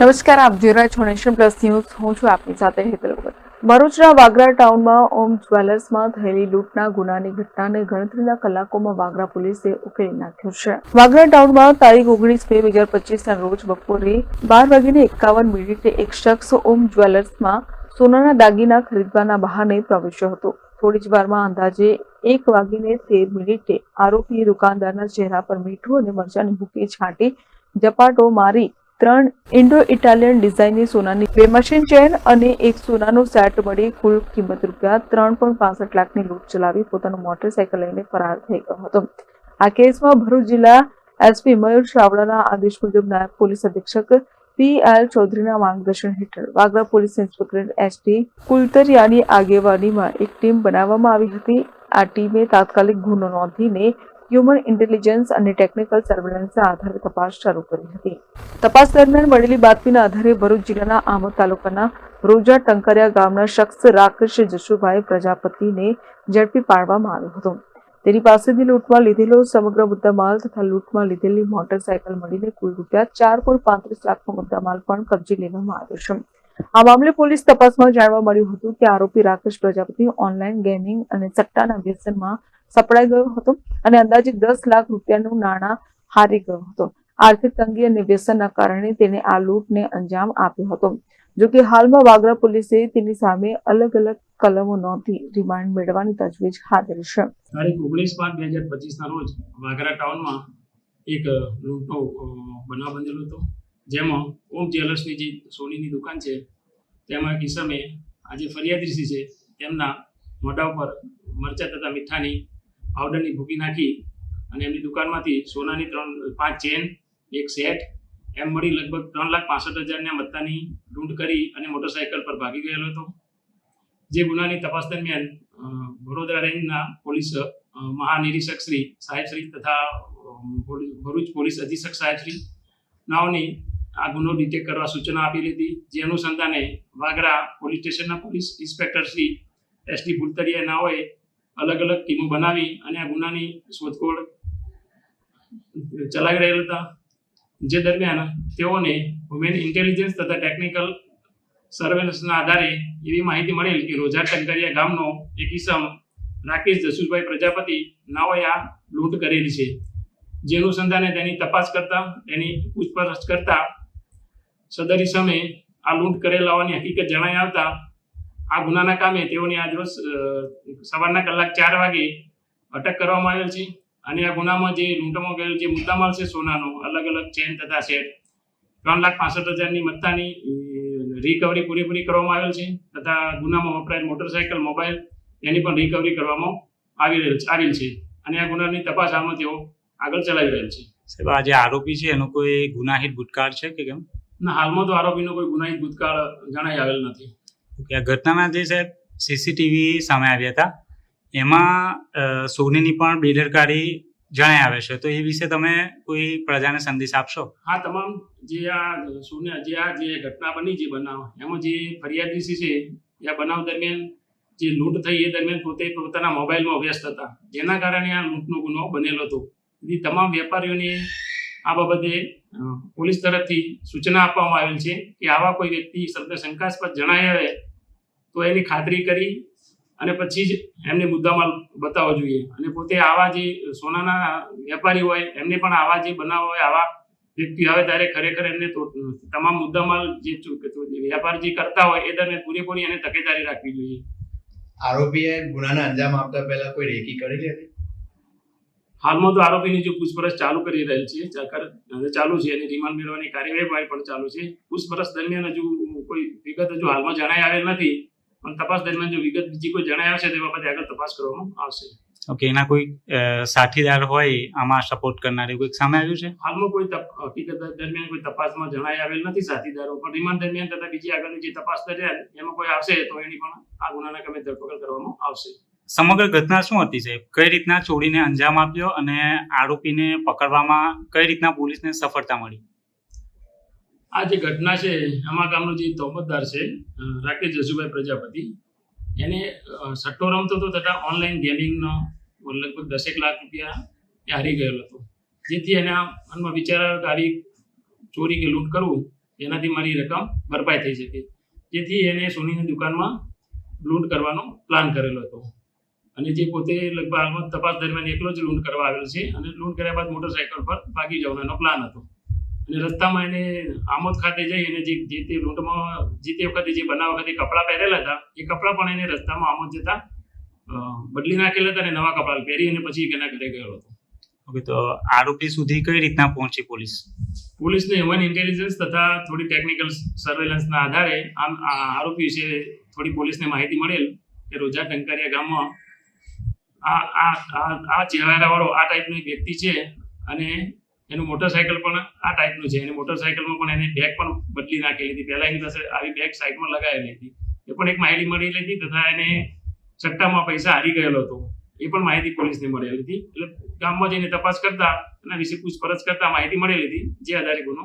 નમસ્કાર, આપ જોઈ રહ્યા પ્લસ ન્યૂઝ. હું છું આપની સાથે હેતલ ભરૂચના વાગરા ટાઉનમાં ઓમ જ્વેલર્સમાં થયેલી લૂંટના ગુનાની ઘટનાને ગણતરીના કલાકોમાં વાગરા પોલીસે ઉકેલી નાખ્યો છે. વાગરા ટાઉનમાં તારીખ ઓગણીસ બે હજાર પચીસના રોજ બપોરે બાર વાગીને એકાવન મિનિટે એક શખ્સ ઓમ જ્વેલર્સમાં સોનાના દાગીના ખરીદવાના બહાને પ્રવેશ્યો હતો. થોડી જ વારમાં અંદાજે એક વાગીને તેર મિનિટે આરોપીએ દુકાનદારના ચહેરા પર મીઠું અને મરચાની ભૂકી છાંટી ઝપાટો મારી ત્રણ ઇન્ડો ઇટાલિયન ડિઝાઇનની સોનાની બે મશીન ચેન અને એક સોનાનો સેટ મળી કુલ કિંમત રૂપિયા ત્રણ પોઈન્ટ પાસઠ લાખની લૂંટ ચલાવી પોતાનું મોટરસાયકલ લઈને ફરાર થઈ ગયો હતો. આ કેસમાં ભરૂચ જિલ્લા એસપી મયુર ચાવડાના આદેશ મુજબ નાયબ પોલીસ અધિક્ષક પી એલ ચૌધરીના માર્ગદર્શન હેઠળ Vagra police inspector S T કુલતરિયાની આગેવાનીમાં એક ટીમ બનાવવામાં આવી હતી. આ ટીમે તાત્કાલિક ગુનો નોંધીને હ્યુમન ઇન્ટેલિજન્સ અને ટેકનિકલ સર્વેલન્સના આધારે તપાસ શરૂ કરી હતી. તપાસ દરમિયાન મળેલી બાતમીના આધારે ભરૂચ જિલ્લાના આમોદ તાલુકાના રોજા ટંકરિયા ગામના શખ્સ રાકેશ જશુભાઈ પ્રજાપતિને ઝડપી પાડવામાં આવ્યો હતો. તેની પાસેથી લૂંટમાં લીધેલો સમગ્ર મુદ્દામાલ તથા લૂંટમાં લીધેલી મોટરસાયકલ મળીને કુલ રૂપિયા ચાર પોઈન્ટ પાંત્રીસ લાખનો મુદ્દામાલ પણ કબજે લેવામાં આવ્યો છે. આ મામલે પોલીસ તપાસમાં જાણવા મળ્યું હતું કે આરોપી રાકેશ પ્રજાપતિ ઓનલાઈન ગેમિંગ અને સટ્ટાના વ્યસનમાં સપડાઈ ગયો હતો અને અંદાજે દસ લાખ રૂપિયાનું નાણાં હારી ગયો હતો. આર્થિક તંગી અને વ્યસનના કારણે તેને આ લૂંટને અંજામ આપ્યો હતો. જો કે હાલમાં વાગરા પોલીસે તેની સામે અલગ અલગ કલમો નોંધી રિમાન્ડ મેળવવાની તજવીજ હાથ ધરી છે. તારીખ ઓગણીસ પાંચ બે હજાર પચીસના રોજ વાગરા ટાઉનમાં એક લૂંટનો બનાવ બનેલો હતો. જેમાં ઓમ જ્વેલર્સની જે સોનીની દુકાન છે, તેમાં એક ઈસમે આજે ફરિયાદી છે, તેમના મોઢા ઉપર મરચા તથા મીઠાની પાવડરની ભૂકી નાખી અને એમની દુકાનમાંથી સોનાની ત્રણ, પાંચ ચેન, એક સેટ, એમ મળી લગભગ ત્રણ લાખ પાસઠ હજારના મત્તાની લૂંટ કરી અને મોટરસાયકલ પર ભાગી ગયેલો હતો. જે ગુનાની તપાસ દરમિયાન વડોદરા રેન્જના પોલીસ મહાનિરીક્ષક શ્રી સાહેબ શ્રી તથા ભરૂચ પોલીસ અધિક્ષક સાહેબ શ્રી નાઓની આ ગુનો ડિટેક્ટ કરવા સૂચના આપેલી હતી જે અનુસંધાને વાગરા પોલીસ સ્ટેશનના police inspector Shri S T Bhultariya નાઓએ અલગ અલગ ટીમો બનાવી અને આ ગુનાની શોધખોળ ચલાવી રહેલા હતા. જે દરમિયાન તેઓને વુમેન ઇન્ટેલિજન્સ તથા ટેકનિકલ સર્વેલન્સના આધારે એવી માહિતી મળેલ કે રોજા ટંકરિયા ગામનો એક ઈસમ રાકેશ જસુભાઈ પ્રજાપતિ નાઓએ આ લૂંટ કરેલી છે. જે અનુસંધાને તેની તપાસ કરતા, તેની પૂછપરછ કરતા સદર ઈસમે આ લૂંટ કરેલ હોવાની હકીકત જણાઈ આવતા આ ગુનાના કામે તેઓની આજરોજ રોજ સવારના કલાક ચાર વાગે અટક કરવામાં આવેલ છે અને આ ગુનામાં જે લૂંટમાં ગયેલ જે મુદ્દામાલ છે સોનાનો અલગ અલગ ચેન તથા સેટ ત્રણ લાખ પાસઠ હજારની મત્તાની રિકવરી પૂરેપૂરી કરવામાં આવેલ છે તથા ગુનામાં વપરાયેલ મોટરસાયકલ મોબાઈલ એની પણ રિકવરી કરવામાં આવી રહેલ છે આવેલ છે અને આ ગુનાની તપાસ હાલમાં તેઓ આગળ ચલાવી રહેલ છે. સાહેબ આ જે આરોપી છે એનો કોઈ ગુનાહિત ભૂતકાળ છે કે કેમ? ના હાલમાં તો આરોપીનો કોઈ ગુનાહિત ભૂતકાળ જણાઈ આવેલ નથી. કે આ ઘટનાના જે સાહેબ સીસીટીવી સામે આવ્યા હતા. એમાં સોનીની પણ બેદરકારી જણાય આવે છે. તો એ વિશે તમે કોઈ પ્રજાને સંદેશ આપશો? હા, તમામ જે આ સોને જે આ જે ઘટના બની, જે બનાવ, એમાં જે ફરિયાદી છે, એ બનાવ દરમિયાન જે લૂંટ થઈ, એ દરમિયાન પોતે પોતાના મોબાઈલમાં વ્યસ્ત હતા. જેના કારણે આ લૂંટનો ગુનો બનેલો હતો. તેથી તમામ વેપારીઓને આ બાબતે પોલીસ તરફથી સૂચના આપવામાં આવેલ છે કે આવા કોઈ વ્યક્તિ શબ્દ શંકાસ્પદ જણાય આવે તો એની ખાતરી કરી અને પછી જ એમને મુદ્દામાલ બતાવવો જોઈએ. અને પોતે આવા જે સોનાના વેપારી હોય, એમને પણ આવા જે બનાવ હોય, આવા વ્યક્તિ આવે ત્યારે ખરેખર એમને તમામ મુદ્દામાલ જે વેપાર જે કરતા હોય, એ દરમિયાન પૂરેપૂરી એને તકેદારી રાખવી જોઈએ. આરોપીએ ગુનાના અંજામ આપતા પહેલા કોઈ રેકી કરેલી હતી? હાલમાં તો આરોપીની જે પૂછપરછ ચાલુ કરી રહેલ છે ચાલુ છે અને રિમાન્ડ મેળવવાની કાર્યવાહી પણ ચાલુ છે. પૂછપરછ દરમિયાન હજુ કોઈ વિગત હજુ હાલમાં જણાઈ આવેલ નથી પણ તપાસ દરમિયાન જો વિગત બીજી કોઈ જણાઈ આવશે તે બાબતે આગળ તપાસ કરવામાં આવશે. ઓકે એના કોઈ સાથીદાર હોય આમાં સપોર્ટ કરનાર કંઈક સામે આવ્યું છે? હાલમાં કોઈ હકીકત દરમિયાન કોઈ તપાસમાં જણાઈ આવેલ નથી સાથીદારો પણ રિમાન્ડ દરમિયાન તથા બીજી આગળની જે તપાસ દરમિયાન એમાં કોઈ આવશે તો એની પણ આ ગુનાના કામે ધરપકડ કરવામાં આવશે. સમગ્ર ઘટના શું હતી સાહેબ? કઈ રીતના ચોરીને અંજામ આપ્યો અને આરોપીને પકડવામાં કઈ રીતના પોલીસને સફળતા મળી? આ જે ઘટના છે આમાં ગામનો જે તોબતદાર છે રાકેશ જસુભાઈ પ્રજાપતિ, એને સટ્ટો રમતો હતો તથા ઓનલાઈન ગેમિંગનો લગભગ દસેક લાખ રૂપિયા એ હારી ગયેલો હતો. જેથી એના મનમાં વિચાર આવી ચોરી કે લૂંટ કરવું, એનાથી મારી રકમ ભરપાઈ થઈ શકે. જેથી એને સોનીની દુકાનમાં લૂંટ કરવાનો પ્લાન કરેલો હતો. અને જે પોતે લગભગ હાલમાં તપાસ દરમિયાન એકલો જ લૂંટ કરવા આવેલો છે અને લૂંટ કર્યા બાદ મોટરસાયકલ પર ભાગી જવાનો એનો પ્લાન હતો. અને રસ્તામાં એને આમોદ ખાતે જઈ અને જે જે તે લૂંટમાં જે તે વખતે જે બનાવ વખતે કપડાં પહેરેલા હતા એ કપડાં પણ એને રસ્તામાં આમોદ જતા બદલી નાખેલા હતા અને નવા કપડાં પહેરી અને પછી એના ઘરે ગયો હતો. ઓકે તો આરોપી સુધી કઈ રીતના પહોંચી પોલીસ? પોલીસને હ્યુમન ઇન્ટેલિજન્સ તથા થોડી ટેકનિકલ સર્વેલન્સના આધારે આમ આ આરોપી વિશે થોડી પોલીસને માહિતી મળેલ કે રોજા ટંકારિયા ગામમાં આ આ આ ચહેરાવાળો આ ટાઈપનો વ્યક્તિ છે અને એનું મોટરસાયકલ પણ આ ટાઈપનું છે. એને મોટરસાયકલમાં પણ એને બેગ પણ બદલી નાખેલી હતી. પહેલા એની પાસે આવી બેગ સાઈડમાં લગાવેલી હતી. એ પણ એક માહિતી મળેલી હતી તથા એને સટ્ટામાં પૈસા હારી ગયેલો હતો. એ પણ માહિતી પોલીસને મળેલી હતી. એટલે ગામમાં જઈને તપાસ કરતા એના વિશે પૂછપરછ કરતા માહિતી મળેલી હતી જે આધારે ગુનો